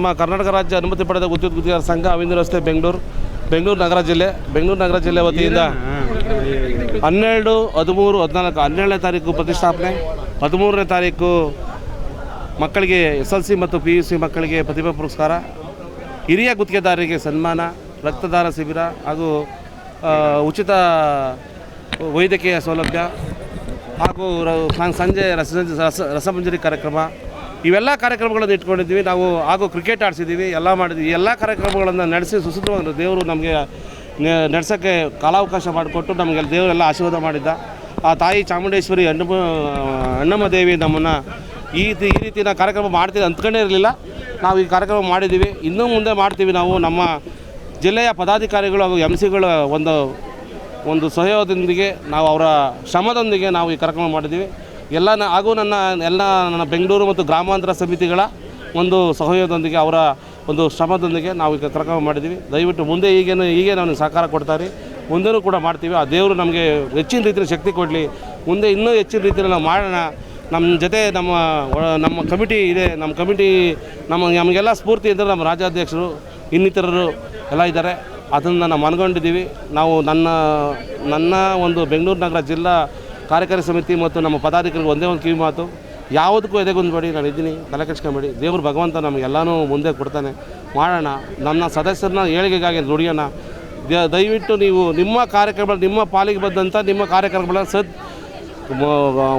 ನಮ್ಮ ಕರ್ನಾಟಕ ರಾಜ್ಯ ಅನುಮತಿ ಪಡೆದ ವಿದ್ಯುತ್ ಗುತ್ತಿಗೆದಾರ ಸಂಘ ಅವಿಂದ ರಸ್ತೆ ಬೆಂಗಳೂರು. ಬೆಂಗಳೂರು ನಗರ ಜಿಲ್ಲೆ. ಬೆಂಗಳೂರು ನಗರ ಜಿಲ್ಲೆ ವತಿಯಿಂದ ಹನ್ನೆರಡು ಹದಿಮೂರು ಹದಿನಾಲ್ಕು ಹನ್ನೆರಡನೇ ತಾರೀಕು ಪ್ರತಿಷ್ಠಾಪನೆ. ಹದಿಮೂರನೇ ತಾರೀಕು ಮಕ್ಕಳಿಗೆ ಎಸ್ ಎಲ್ ಸಿ ಮತ್ತು ಪಿ ಯು ಸಿ ಮಕ್ಕಳಿಗೆ ಪ್ರತಿಭಾ ಪುರಸ್ಕಾರ. ಹಿರಿಯ ಗುತ್ತಿಗೆದಾರರಿಗೆ ಸನ್ಮಾನ ರಕ್ತದಾನ ಶಿಬಿರ ಹಾಗೂ ಉಚಿತ ವೈದ್ಯಕೀಯ ಸೌಲಭ್ಯ ಹಾಗೂ ಸಂಜೆ ರಸ ರಸ ರಸಮಂಜರಿ ಕಾರ್ಯಕ್ರಮ. ಇವೆಲ್ಲ ಕಾರ್ಯಕ್ರಮಗಳನ್ನು ಇಟ್ಕೊಂಡಿದ್ದೀವಿ. ನಾವು ಹಾಗೂ ಕ್ರಿಕೆಟ್ ಆಡಿಸಿದ್ದೀವಿ, ಎಲ್ಲ ಮಾಡಿದ್ವಿ ಈ ಎಲ್ಲ ಕಾರ್ಯಕ್ರಮಗಳನ್ನು ನಡೆಸಿ ಸುಸೂತ್ರವಾಗಿ ದೇವರು ನಮಗೆ ನಡೆಸೋಕ್ಕೆ ಕಾಲಾವಕಾಶ ಮಾಡಿಕೊಟ್ಟು ನಮಗೆ ದೇವರೆಲ್ಲ ಆಶೀರ್ವಾದ ಮಾಡಿದ್ದ. ಆ ತಾಯಿ ಚಾಮುಂಡೇಶ್ವರಿ ಅಣ್ಣಮ್ಮ ಅಣ್ಣಮ್ಮ ದೇವಿ ನಮ್ಮನ್ನು ಈ ರೀತಿ, ಈ ರೀತಿಯ ಕಾರ್ಯಕ್ರಮ ಮಾಡ್ತೀವಿ ಅಂದ್ಕೊಂಡೇ ಇರಲಿಲ್ಲ. ನಾವು ಈ ಕಾರ್ಯಕ್ರಮ ಮಾಡಿದ್ದೀವಿ. ಇನ್ನೂ ಮುಂದೆ ಮಾಡ್ತೀವಿ ನಾವು. ನಮ್ಮ ಜಿಲ್ಲೆಯ ಪದಾಧಿಕಾರಿಗಳು ಹಾಗೂ ಎಂ ಸಿಗಳ ಒಂದು ಒಂದು ಸಹಯೋಗದೊಂದಿಗೆ ನಾವು ಅವರ ಶ್ರಮದೊಂದಿಗೆ ನಾವು ಈ ಕಾರ್ಯಕ್ರಮ ಮಾಡಿದ್ದೀವಿ. ಎಲ್ಲ ಹಾಗೂ ನನ್ನ ಎಲ್ಲ ನನ್ನ ಬೆಂಗಳೂರು ಮತ್ತು ಗ್ರಾಮಾಂತರ ಸಮಿತಿಗಳ ಒಂದು ಸಹಯೋಗದೊಂದಿಗೆ ಅವರ ಒಂದು ಶ್ರಮದೊಂದಿಗೆ ನಾವು ಈಗ ಕಾರ್ಯಕ್ರಮ ಮಾಡಿದ್ದೀವಿ. ದಯವಿಟ್ಟು ಮುಂದೆ ಈಗೇನು ಹೀಗೆ ನಾವು ಸಹಕಾರ ಕೊಡ್ತಾರೆ ಮುಂದೆನೂ ಕೂಡ ಮಾಡ್ತೀವಿ. ಆ ದೇವರು ನಮಗೆ ಹೆಚ್ಚಿನ ರೀತಿಯಲ್ಲಿ ಶಕ್ತಿ ಕೊಡಲಿ. ಮುಂದೆ ಇನ್ನೂ ಹೆಚ್ಚಿನ ರೀತಿಯಲ್ಲಿ ನಾವು ಮಾಡೋಣ. ನಮ್ಮ ಜೊತೆ ನಮ್ಮ ನಮ್ಮ ಕಮಿಟಿ ಇದೆ. ನಮ್ಮ ಕಮಿಟಿ ನಮ್ಮ ನಮಗೆಲ್ಲ ಸ್ಫೂರ್ತಿ ಅಂದರೆ ನಮ್ಮ ರಾಜ್ಯಾಧ್ಯಕ್ಷರು, ಇನ್ನಿತರರು ಎಲ್ಲ ಇದ್ದಾರೆ. ಅದನ್ನು ನಾವು ಮನಗೊಂಡಿದ್ದೀವಿ. ನಾವು ನನ್ನ ನನ್ನ ಒಂದು ಬೆಂಗಳೂರು ನಗರ ಜಿಲ್ಲಾ ಕಾರ್ಯಕಾರಿ ಸಮಿತಿ ಮತ್ತು ನಮ್ಮ ಪದಾಧಿಕಾರಿಗಳು ಒಂದೇ ಒಂದು ಕಿವಿ ಮಾತು, ಯಾವುದಕ್ಕೂ ಎದೆಗುಂದ್ಬೇಡಿ ನಾನು ಇದ್ದೀನಿ, ತಲೆ ಕೆಡ್ಸ್ಕೊಂಬೇಡಿ. ದೇವರು ಭಗವಂತ ನಮಗೆಲ್ಲನೂ ಮುಂದೆ ಕೊಡ್ತಾನೆ. ಮಾಡೋಣ, ನನ್ನ ಸದಸ್ಯರನ್ನ ಏಳಿಗೆಗಾಗಿ ದುಡಿಯೋಣ. ದಯವಿಟ್ಟು ನೀವು ನಿಮ್ಮ ಕಾರ್ಯಕ್ರಮ, ನಿಮ್ಮ ಪಾಲಿಗೆ ಬಂದಂಥ ನಿಮ್ಮ ಕಾರ್ಯಕ್ರಮಗಳ ಸದ್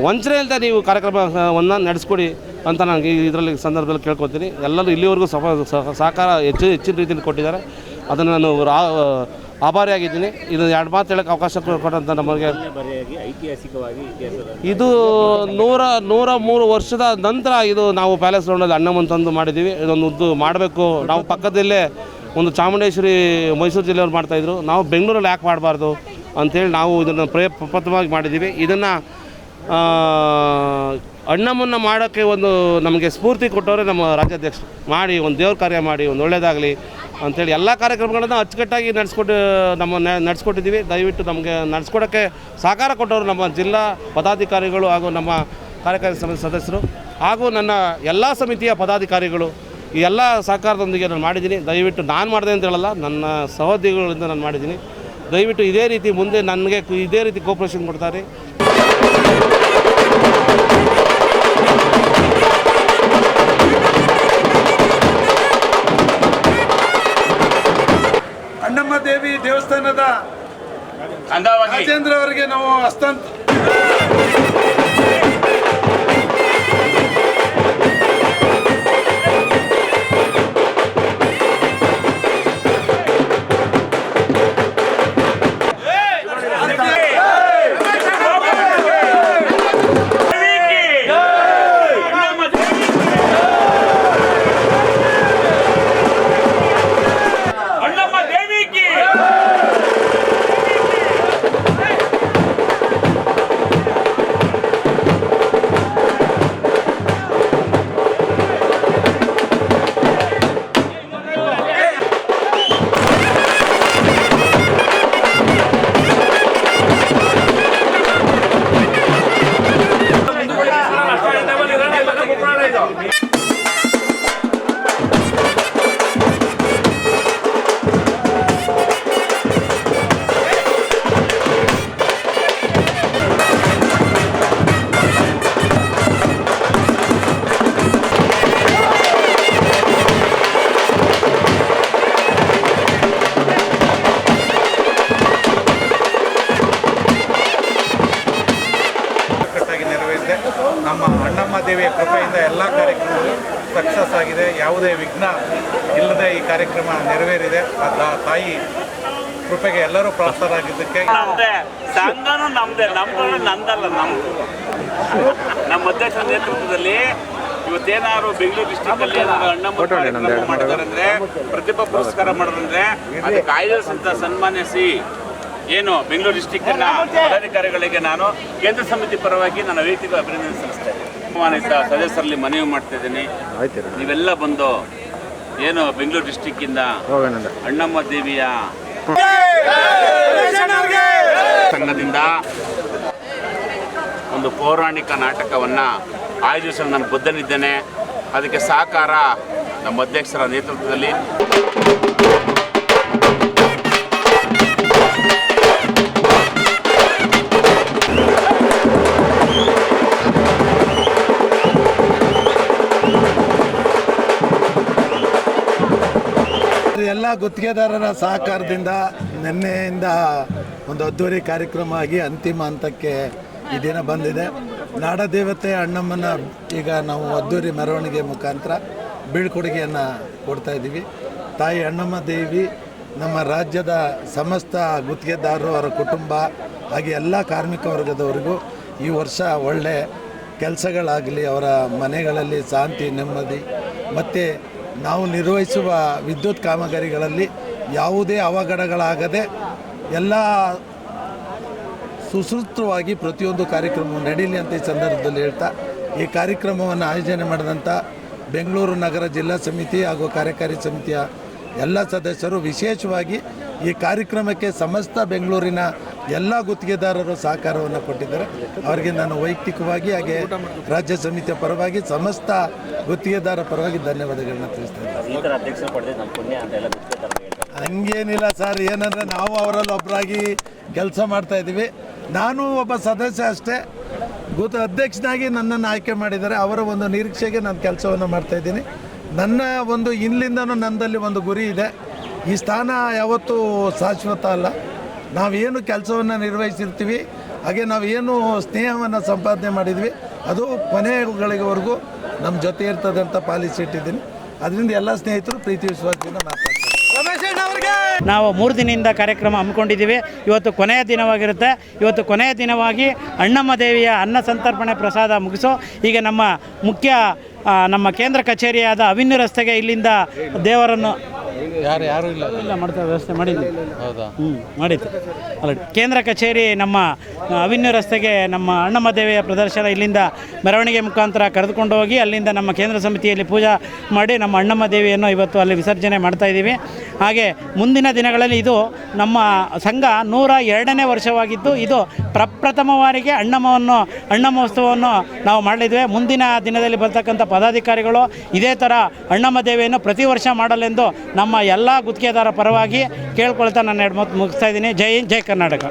ವಂಚನೆ ಇಲ್ಲದೆ ನೀವು ಕಾರ್ಯಕ್ರಮವನ್ನು ನಡೆಸ್ಕೊಡಿ ಅಂತ ನನಗೆ ಇದರಲ್ಲಿ ಸಂದರ್ಭದಲ್ಲಿ ಕೇಳ್ಕೊತೀನಿ. ಎಲ್ಲರೂ ಇಲ್ಲಿವರೆಗೂ ಸಹ ಸಹ- ಸಹಕಾರ ಹೆಚ್ಚು, ಹೆಚ್ಚಿನ ರೀತಿಯಲ್ಲಿ ಕೊಟ್ಟಿದ್ದಾರೆ. ಅದನ್ನು ನಾನು ರಾ- ಆಭಾರಿಯಾಗಿದ್ದೀನಿ ಇದು ಎರಡು ಮಾತು ಹೇಳೋಕ್ಕೆ ಅವಕಾಶ ಕೊಟ್ಟಂತ ನಮಗೆ ಐತಿಹಾಸಿಕವಾಗಿ ಇದು ನೂರ ನೂರ ಮೂರು ವರ್ಷದ ನಂತರ ಇದು ನಾವು ಪ್ಯಾಲೇಸ್ ಗ್ರೌಂಡಲ್ಲಿ ಅಣ್ಣಮ್ಮನ್ ತಂದು ಮಾಡಿದ್ದೀವಿ. ಇದೊಂದು ಉದ್ದು ಮಾಡಬೇಕು. ನಾವು ಪಕ್ಕದಲ್ಲೇ ಒಂದು ಚಾಮುಂಡೇಶ್ವರಿ ಮೈಸೂರು ಜಿಲ್ಲೆಯವ್ರು ಮಾಡ್ತಾಯಿದ್ರು ನಾವು ಬೆಂಗಳೂರಲ್ಲಿ ಯಾಕೆ ಮಾಡಬಾರ್ದು ಅಂಥೇಳಿ ನಾವು ಇದನ್ನು ಪ್ರಯತ್ನವಾಗಿ ಮಾಡಿದ್ದೀವಿ. ಇದನ್ನು ಅಣ್ಣಮ್ಮನ್ನ ಮಾಡೋಕ್ಕೆ ಒಂದು ನಮಗೆ ಸ್ಫೂರ್ತಿ ಕೊಟ್ಟವರೇ ನಮ್ಮ ರಾಜ್ಯಾಧ್ಯಕ್ಷರು. ಮಾಡಿ, ಒಂದು ದೇವ್ರ ಕಾರ್ಯ ಮಾಡಿ, ಒಂದು ಒಳ್ಳೆಯದಾಗಲಿ ಅಂಥೇಳಿ ಎಲ್ಲ ಕಾರ್ಯಕ್ರಮಗಳನ್ನು ಅಚ್ಚುಕಟ್ಟಾಗಿ ನಡೆಸ್ಕೊಟ್ಟು, ನಮ್ಮ ನಡೆಸ್ಕೊಟ್ಟಿದ್ದೀವಿ. ದಯವಿಟ್ಟು ನಮಗೆ ನಡೆಸ್ಕೊಡೋಕ್ಕೆ ಸಹಕಾರ ಕೊಟ್ಟವರು ನಮ್ಮ ಜಿಲ್ಲಾ ಪದಾಧಿಕಾರಿಗಳು ಹಾಗೂ ನಮ್ಮ ಕಾರ್ಯಕಾರಿ ಸಮಿತಿ ಸದಸ್ಯರು ಹಾಗೂ ನನ್ನ ಎಲ್ಲ ಸಮಿತಿಯ ಪದಾಧಿಕಾರಿಗಳು. ಈ ಎಲ್ಲ ಸಹಕಾರದೊಂದಿಗೆ ನಾನು ಮಾಡಿದ್ದೀನಿ. ದಯವಿಟ್ಟು ನಾನು ಮಾಡಿದೆ ಅಂತ ಹೇಳಲ್ಲ, ನನ್ನ ಸಹೋದ್ಯೋಗಿಗಳಿಂದ ನಾನು ಮಾಡಿದ್ದೀನಿ. ದಯವಿಟ್ಟು ಇದೇ ರೀತಿ ಮುಂದೆ ನನಗೆ ಇದೇ ರೀತಿ ಕೋಪರೇಷನ್ ಕೊಡ್ತಾರೆ. ಅಂದವಾಗಿ ರಾಜೇಂದ್ರ ಅವರಿಗೆ ನಾವು ಹಸ್ತಾಂತ ಸಕ್ಸಸ್ ಆಗಿದೆ. ಯಾವುದೇ ವಿಘ್ನ ಇಲ್ಲದೆ ಈ ಕಾರ್ಯಕ್ರಮ ನೆರವೇರಿದೆ. ಆ ತಾಯಿ ಕೃಪೆಗೆ ಎಲ್ಲರೂ ಪ್ರಾಪ್ತರಾಗಿದ್ದಕ್ಕೆ ನಮ್ದೆ. ಸಂಘನೂ ನಮ್ದೆ. ನಮ್ದು ನಂದಲ್ಲ ನಮ್ದು. ನಮ್ಮ ಅಧ್ಯಕ್ಷರ ನೇತೃತ್ವದಲ್ಲಿ ಇವತ್ತೇನಾದ್ರು ಬೆಂಗಳೂರು ಡಿಸ್ಟಿಕ್ ಅಲ್ಲಿ ಏನಾದ್ರು ಮಾಡಿದಾರಂದ್ರೆ ಪ್ರತಿಭಾ ಪುರಸ್ಕಾರ ಮಾಡೋದಂದ್ರೆ ಅದಕ್ಕೆ ಅಂತ ಸನ್ಮಾನಿಸಿ ಏನು ಬೆಂಗಳೂರು ಡಿಸ್ಟಿಕ್ ಪದಾಧಿಕಾರಿಗಳಿಗೆ ನಾನು ಕೇಂದ್ರ ಸಮಿತಿ ಪರವಾಗಿ ನಾನು ವೈಯಕ್ತಿಕ ಅಭಿನಂದನೆ ಸಲ್ಲಿಸ್ತಾ ಇದ್ದೀನಿ. ಸನ್ಮಾನಿತ ಸದಸ್ಯರಲ್ಲಿ ಮನವಿ ಮಾಡ್ತಾ ಇದ್ದೀನಿ ನೀವೆಲ್ಲ ಬಂದು ಏನು ಬೆಂಗಳೂರು ಡಿಸ್ಟಿಕ್ ಇಂದ ಅಣ್ಣಮ್ಮ ದೇವಿಯ ಸಂಘದಿಂದ ಒಂದು ಪೌರಾಣಿಕ ನಾಟಕವನ್ನು ಆಯೋಜಿಸಲು ನಾನು ಬದ್ಧನಿದ್ದೇನೆ. ಅದಕ್ಕೆ ಸಹಕಾರ ನಮ್ಮ ಅಧ್ಯಕ್ಷರ ನೇತೃತ್ವದಲ್ಲಿ. ಎಲ್ಲ ಗುತ್ತಿಗೆದಾರರ ಸಹಕಾರದಿಂದ ನಿನ್ನೆಯಿಂದ ಒಂದು ಅದ್ದೂರಿ ಕಾರ್ಯಕ್ರಮ ಆಗಿ ಅಂತಿಮ ಹಂತಕ್ಕೆ ಈ ದಿನ ಬಂದಿದೆ. ನಾಡದೇವತೆ ಅಣ್ಣಮ್ಮನ ಈಗ ನಾವು ಅದ್ದೂರಿ ಮೆರವಣಿಗೆ ಮುಖಾಂತರ ಬೀಳ್ಕೊಡುಗೆಯನ್ನು ಕೊಡ್ತಾ ಇದ್ದೀವಿ. ತಾಯಿ ಅಣ್ಣಮ್ಮ ದೇವಿ, ನಮ್ಮ ರಾಜ್ಯದ ಸಮಸ್ತ ಗುತ್ತಿಗೆದಾರರು, ಅವರ ಕುಟುಂಬ ಹಾಗೆ ಎಲ್ಲ ಕಾರ್ಮಿಕ ವರ್ಗದವರಿಗೂ ಈ ವರ್ಷ ಒಳ್ಳೆ ಕೆಲಸಗಳಾಗಲಿ, ಅವರ ಮನೆಗಳಲ್ಲಿ ಶಾಂತಿ, ನೆಮ್ಮದಿ, ಮತ್ತು ನಾವು ನಿರ್ವಹಿಸುವ ವಿದ್ಯುತ್ ಕಾಮಗಾರಿಗಳಲ್ಲಿ ಯಾವುದೇ ಅವಘಡಗಳಾಗದೆ ಎಲ್ಲ ಸುಸೂತ್ರವಾಗಿ ಪ್ರತಿಯೊಂದು ಕಾರ್ಯಕ್ರಮವು ನಡೀಲಿ ಅಂತ ಈ ಸಂದರ್ಭದಲ್ಲಿ ಹೇಳ್ತಾ, ಈ ಕಾರ್ಯಕ್ರಮವನ್ನು ಆಯೋಜನೆ ಮಾಡಿದಂಥ ಬೆಂಗಳೂರು ನಗರ ಜಿಲ್ಲಾ ಸಮಿತಿ ಹಾಗೂ ಕಾರ್ಯಕಾರಿ ಸಮಿತಿಯ ಎಲ್ಲ ಸದಸ್ಯರು ವಿಶೇಷವಾಗಿ ಈ ಕಾರ್ಯಕ್ರಮಕ್ಕೆ ಸಮಸ್ತ ಬೆಂಗಳೂರಿನ ಎಲ್ಲ ಗುತ್ತಿಗೆದಾರರು ಸಹಕಾರವನ್ನು ಕೊಟ್ಟಿದ್ದಾರೆ. ಅವರಿಗೆ ನಾನು ವೈಯಕ್ತಿಕವಾಗಿ ಹಾಗೆ ರಾಜ್ಯ ಸಮಿತಿಯ ಪರವಾಗಿ ಸಮಸ್ತ ಗುತ್ತಿಗೆದಾರ ಪರವಾಗಿ ಧನ್ಯವಾದಗಳನ್ನ ತಿಳಿಸ್ತಾ ಹಂಗೇನಿಲ್ಲ ಸರ್ ಏನಂದರೆ ನಾವು ಅವರಲ್ಲಿ ಒಬ್ಬರಾಗಿ ಕೆಲಸ ಮಾಡ್ತಾ ಇದ್ದೀವಿ. ನಾನು ಒಬ್ಬ ಸದಸ್ಯ ಅಷ್ಟೇ. ಬೂತ್ ಅಧ್ಯಕ್ಷನಾಗಿ ನನ್ನನ್ನು ಆಯ್ಕೆ ಮಾಡಿದ್ದಾರೆ. ಅವರ ಒಂದು ನಿರೀಕ್ಷೆಗೆ ನಾನು ಕೆಲಸವನ್ನು ಮಾಡ್ತಾ ಇದ್ದೀನಿ. ನನ್ನ ಒಂದು ಇಲ್ಲಿಂದನೂ ನನ್ನಲ್ಲಿ ಒಂದು ಗುರಿ ಇದೆ. ಈ ಸ್ಥಾನ ಯಾವತ್ತೂ ಶಾಶ್ವತ ಅಲ್ಲ. ನಾವೇನು ಕೆಲಸವನ್ನು ನಿರ್ವಹಿಸಿರ್ತೀವಿ ಹಾಗೆ ನಾವೇನು ಸ್ನೇಹವನ್ನು ಸಂಪಾದನೆ ಮಾಡಿದ್ವಿ ಅದು ಕೊನೆಗಳಿಗೆವರೆಗೂ ನಮ್ಮ ಜೊತೆ ಇರ್ತದೆ ಅಂತ ಪಾಲಿಸಿ ಇಟ್ಟಿದ್ದೀನಿ. ಅದರಿಂದ ಎಲ್ಲ ಸ್ನೇಹಿತರು ಪ್ರೀತಿ ವಿಶ್ವಾಸದಿಂದ ಮಾತಾಡ್ತಾರೆ. ನಾವು ಮೂರು ದಿನದಿಂದ ಕಾರ್ಯಕ್ರಮ ಹಮ್ಮಿಕೊಂಡಿದ್ದೀವಿ. ಇವತ್ತು ಕೊನೆಯ ದಿನವಾಗಿರುತ್ತೆ. ಇವತ್ತು ಕೊನೆಯ ದಿನವಾಗಿ ಅಣ್ಣಮ್ಮ ದೇವಿಯ ಅನ್ನ ಸಂತರ್ಪಣೆ ಪ್ರಸಾದ ಮುಗಿಸೋ ಈಗ ನಮ್ಮ ಮುಖ್ಯ ನಮ್ಮ ಕೇಂದ್ರ ಕಚೇರಿಯಾದ ಅವಿನ್ಯ ರಸ್ತೆಗೆ ಇಲ್ಲಿಂದ ದೇವರನ್ನು ಯಾರು ಯಾರು ಇಲ್ಲ? ಇಲ್ಲ ಮಾಡ್ತಾ ವ್ಯವಸ್ಥೆ ಮಾಡಿದ್ವಿ. ಹೌದಾ? ಹ್ಞೂ ಮಾಡಿದ್ದು ಅಲ್ಲ ಕೇಂದ್ರ ಕಚೇರಿ ನಮ್ಮ ಅವಿನ್ಯ ರಸ್ತೆಗೆ ನಮ್ಮ ಅಣ್ಣಮ್ಮ ದೇವಿಯ ಪ್ರದರ್ಶನ ಇಲ್ಲಿಂದ ಮೆರವಣಿಗೆ ಮುಖಾಂತರ ಕರೆದುಕೊಂಡು ಹೋಗಿ ಅಲ್ಲಿಂದ ನಮ್ಮ ಕೇಂದ್ರ ಸಮಿತಿಯಲ್ಲಿ ಪೂಜಾ ಮಾಡಿ ನಮ್ಮ ಅಣ್ಣಮ್ಮ ದೇವಿಯನ್ನು ಇವತ್ತು ಅಲ್ಲಿ ವಿಸರ್ಜನೆ ಮಾಡ್ತಾ ಇದ್ದೀವಿ. ಹಾಗೆ ಮುಂದಿನ ದಿನಗಳಲ್ಲಿ ಇದು ನಮ್ಮ ಸಂಘ ನೂರ ಎರಡನೇ ವರ್ಷವಾಗಿದ್ದು ಇದು ಪ್ರಪ್ರಥಮವಾರಿಗೆ ಅಣ್ಣಮ್ಮವನ್ನು ಅಣ್ಣಮಹೋತ್ಸವವನ್ನು ನಾವು ಮಾಡಲಿದ್ದೇವೆ. ಮುಂದಿನ ದಿನದಲ್ಲಿ ಬರ್ತಕ್ಕಂಥ ಪದಾಧಿಕಾರಿಗಳು ಇದೇ ಥರ ಅಣ್ಣಮ್ಮ ದೇವಿಯನ್ನು ಪ್ರತಿ ವರ್ಷ ಮಾಡಲೆಂದು ನಮ್ಮ ಎಲ್ಲ ಗುತ್ತಿಗೆದಾರ ಪರವಾಗಿ ಕೇಳ್ಕೊಳ್ತಾ ನಾನು ಎರಡು ಮಾತು ಮುಗಿಸ್ತಾ ಇದ್ದೀನಿ. ಜೈ ಹಿಂದ್ ಜೈ ಕರ್ನಾಟಕ.